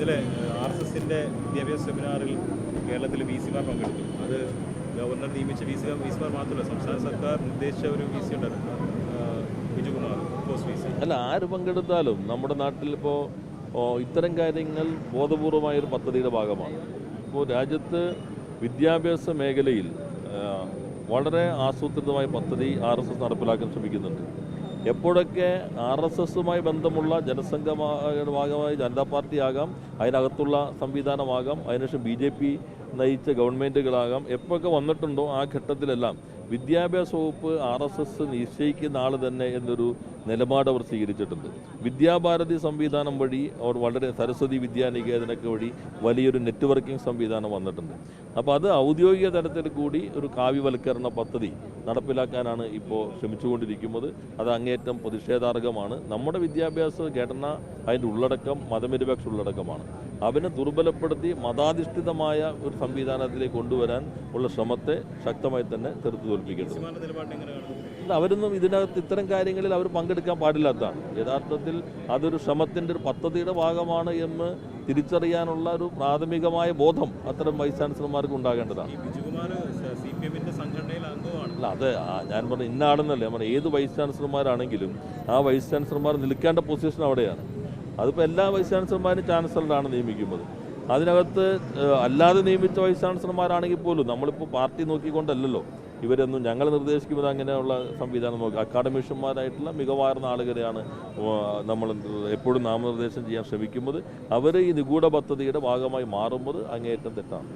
ഇന്നലെ R S എസിന്റെ വിദ്യാഭ്യാസ സെമിനാറിൽ കേരളത്തിൽ വി സിമാർ പങ്കെടുത്തു. അത് ഗവർണർ നിയമിച്ച വി സി വി സിമാർ മാത്രമല്ല സംസ്ഥാന സർക്കാർ നിർദ്ദേശിച്ച ഒരു വി സി ഉണ്ടായിരുന്നു ബിജുകുമാർ വി സി. അല്ല ആര് പങ്കെടുത്താലും നമ്മുടെ നാട്ടിലിപ്പോൾ ഇത്തരം കാര്യങ്ങൾ ബോധപൂർവമായൊരു പദ്ധതിയുടെ ഭാഗമാണ്. ഇപ്പോൾ രാജ്യത്ത് വിദ്യാഭ്യാസ മേഖലയിൽ വളരെ ആസൂത്രിതമായ പദ്ധതി ആർ എസ് എസ് നടപ്പിലാക്കാൻ ശ്രമിക്കുന്നുണ്ട്. എപ്പോഴൊക്കെ ആർ എസ് എസുമായി ബന്ധമുള്ള ജനസംഘമായ ഭാഗമായി ജനതാ പാർട്ടി ആകാം അതിനകത്തുള്ള സംവിധാനമാകാം അതിനുശേഷം ബി ജെ പി നയിച്ച ഗവൺമെന്റുകളാകാം എപ്പോഴൊക്കെ വന്നിട്ടുണ്ടോ ആ ഘട്ടത്തിലെല്ലാം വിദ്യാഭ്യാസ വകുപ്പ് ആർ എസ് എസ് നിശ്ചയിക്കുന്ന ആൾ തന്നെ എന്നൊരു നിലപാട് അവർ സ്വീകരിച്ചിട്ടുണ്ട്. വിദ്യാഭാരതി സംവിധാനം വഴി അവർ വളരെ സരസ്വതി വിദ്യാനികേതനൊക്കെ വഴി വലിയൊരു നെറ്റ്വർക്കിംഗ് സംവിധാനം വന്നിട്ടുണ്ട്. അപ്പോൾ അത് ഔദ്യോഗിക തലത്തിൽ കൂടി ഒരു കാവ്യവൽക്കരണ പദ്ധതി നടപ്പിലാക്കാനാണ് ഇപ്പോൾ ശ്രമിച്ചുകൊണ്ടിരിക്കുന്നത്. അത് അങ്ങേറ്റം പ്രതിഷേധാർഹമാണ്. നമ്മുടെ വിദ്യാഭ്യാസ ഘടന അതിന്റെ ഉള്ളടക്കം മതനിരപേക്ഷ ഉള്ളടക്കമാണ്. അവനെ ദുർബലപ്പെടുത്തി മതാധിഷ്ഠിതമായ ഒരു സംവിധാനത്തിലേക്ക് കൊണ്ടുവരാൻ ഉള്ള ശ്രമത്തെ ശക്തമായി തന്നെ ചെറുത്തു തോൽപ്പിക്കേണ്ടത് അല്ല, അവരൊന്നും ഇതിനകത്ത് ഇത്തരം കാര്യങ്ങളിൽ അവർ പങ്കെടുക്കാൻ പാടില്ലാത്തതാണ് യഥാർത്ഥത്തിൽ അതൊരു ശ്രമത്തിന്റെ ഒരു പദ്ധതിയുടെ ഭാഗമാണ് എന്ന് തിരിച്ചറിയാനുള്ള ഒരു പ്രാഥമികമായ ബോധം അത്തരം വൈസ് ചാൻസലർമാർക്ക് ഉണ്ടാകേണ്ടതാണ്. അല്ല അത് ഞാൻ പറഞ്ഞു ഇന്നാണെന്നല്ലേ നമ്മുടെ ഏത് വൈസ് ചാൻസലർമാരാണെങ്കിലും ആ വൈസ് ചാൻസലർമാർ നിൽക്കേണ്ട പൊസിഷൻ അവിടെയാണ്. അതിപ്പോൾ എല്ലാ വൈസ് ചാൻസലർമാരും ചാൻസലറാണ് നിയമിക്കുന്നത്. അതിനകത്ത് അല്ലാതെ നിയമിച്ച വൈസ് ചാൻസലർമാരാണെങ്കിൽ പോലും നമ്മളിപ്പോൾ പാർട്ടി നോക്കിക്കൊണ്ടല്ലല്ലോ. ഇവരൊന്നും ഞങ്ങൾ നിർദ്ദേശിക്കുന്നത് അങ്ങനെയുള്ള സംവിധാനം നോക്കി. അക്കാഡമിഷ്യന്മാരായിട്ടുള്ള മികവാർന്ന ആളുകളെയാണ് നമ്മൾ എപ്പോഴും നാമനിർദ്ദേശം ചെയ്യാൻ ശ്രമിക്കുന്നത്. അവർ ഈ നിഗൂഢ പദ്ധതിയുടെ ഭാഗമായി മാറുമ്പോൾ അങ്ങേയറ്റം തെറ്റാണ്.